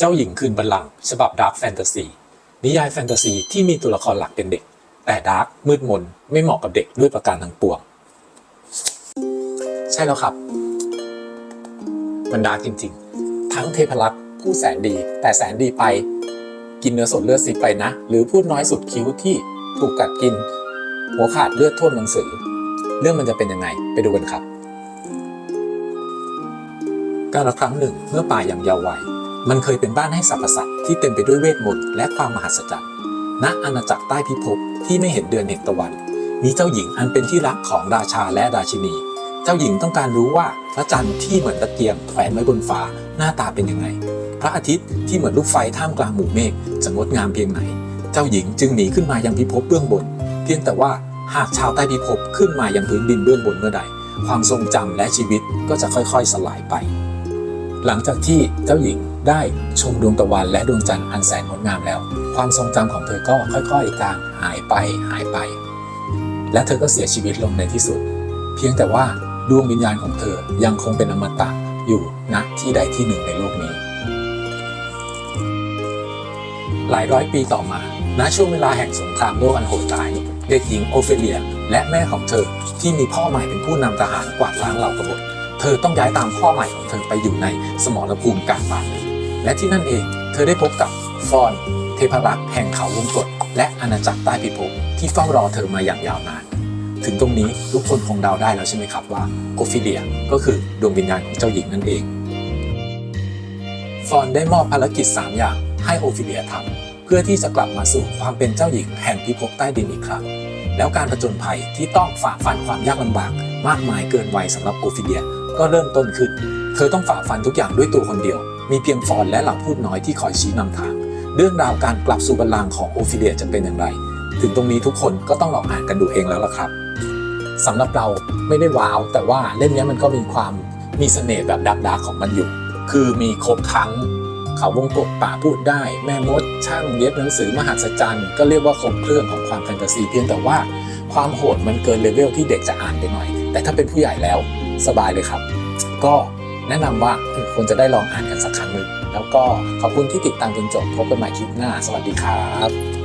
เจ้าหญิงคืนบัลลังก์ฉบับดาร์กแฟนตาซีนิยายแฟนตาซีที่มีตัวละครหลักเป็นเด็ก แต่ดาร์กมืดมนไม่เหมาะกับเด็กด้วยประการทั้งปวง ใช่แล้วครับ มันดาร์กจริง ๆ ทั้งเทพรักษ์ผู้แสนดี แต่แสนดีไป กินเนื้อสดเลือดซิไปนะ หรือพูดน้อยสุดคิ้วที่ถูกกัดกิน หัวขาดเลือดท่วมหนังสือ เรื่องมันจะเป็นยังไงไปดูกันครับการละครั้งหนึ่งเมื่อป่ายังเยาว์วัย มันเคยเป็นบ้านให้สรรพสัตว์ที่เต็มไปด้วยเวทมนต์และความมหัศจรรย์ ณ อาณาจักรใต้พิภพที่ไม่เห็นเดือนเห็นตะวัน มีเจ้าหญิงอันเป็นที่รักของราชาและราชินี เจ้าหญิงต้องการรู้ว่าพระจันทร์ที่เหมือนตะเกียงแขวนไว้บนฟ้าหน้าตาเป็นยังไง พระอาทิตย์ที่เหมือนลูกไฟท่ามกลางหมู่เมฆจะงดงามเพียงไหน เจ้าหญิงจึงหนีขึ้นมายังพิภพเบื้องบน เพียงแต่ว่าหากชาวใต้พิภพขึ้นมายังพื้นดินเบื้องบนเมื่อใด ความทรงจำและชีวิตก็จะค่อยๆสลายไป หลังจากที่เจ้าหญิงได้ชมดวงตะวันและดวงจันทร์อันแสนงดงามแล้ว ความทรงจำของเธอก็ค่อยๆจางหายไปหายไป และเธอก็เสียชีวิตลงในที่สุด เพียงแต่ว่าดวงวิญญาณของเธอยังคงเป็นอมตะอยู่ณที่ใดที่หนึ่งในโลกนี้ หลายร้อยปีต่อมาณช่วงเวลาแห่งสงครามโลกอันโหดร้ายเด็กหญิงโอเฟเลีย และแม่ของเธอที่มีพ่อใหม่เป็นผู้นำทหารกวาดล้างเหล่ากบฏ เธอต้องย้ายตามพ่อใหม่ของเธอไปอยู่ในสมรภูมิกลางป่าลึกและที่นั่นเองเธอได้พบกับฟอนเทพรักษ์แห่งเขาวงกฏและอาณาจักรใต้พิภพที่เฝ้ารอเธอมาอย่างยาวนานถึงตรงนี้ทุกคนคงเดาได้แล้วใช่ไหมครับว่าโอฟิเลียก็คือดวงวิญญาณของเจ้าหญิงนั่นเอง ฟอนได้มอบภารกิจ 3 อย่างให้โอฟิเลียทำเพื่อที่จะกลับมาสู่ความเป็นเจ้าหญิงแห่งพิภพใต้ดินอีกครั้ง แล้วการผจญภัยที่ต้องฝ่าฟันความยากลำบากมากมายเกินวัยสำหรับโอฟิเลีย ก็เริ่มต้นขึ้น เธอต้องฝ่าฟันทุกอย่างด้วยตัวคนเดียว มีเพียงฟอนและเหล่าพูดน้อยที่คอยชี้นำทาง เรื่องราวการกลับสู่บัลลังก์ของโอฟิเลียจะเป็นอย่างไร ถึงตรงนี้ทุกคนก็ต้องลองอ่านกันดูเองแล้วล่ะครับสำหรับเราไม่ได้ว้าว แต่ว่าเล่มนี้มันก็มีความมีเสน่ห์แบบดักดาของมันอยู่ คือมีครบทั้งเขาวงกตป่าพูดได้ แม่มด ช่างเย็บหนังสือมหัศจรรย์ ก็เรียกว่าครบเครื่องของความแฟนตาซีเพียงแต่ว่าความโหดมันเกินเลเวลที่เด็กจะอ่านไปหน่อย แต่ถ้าเป็นผู้ใหญ่แล้ว สบายเลยครับ ก็แนะนำว่าควรจะได้ลองอ่านกันสักครั้งหนึ่งแล้วก็ขอบคุณที่ติดตามจนจบพบกันใหม่คลิปหน้า สวัสดีครับ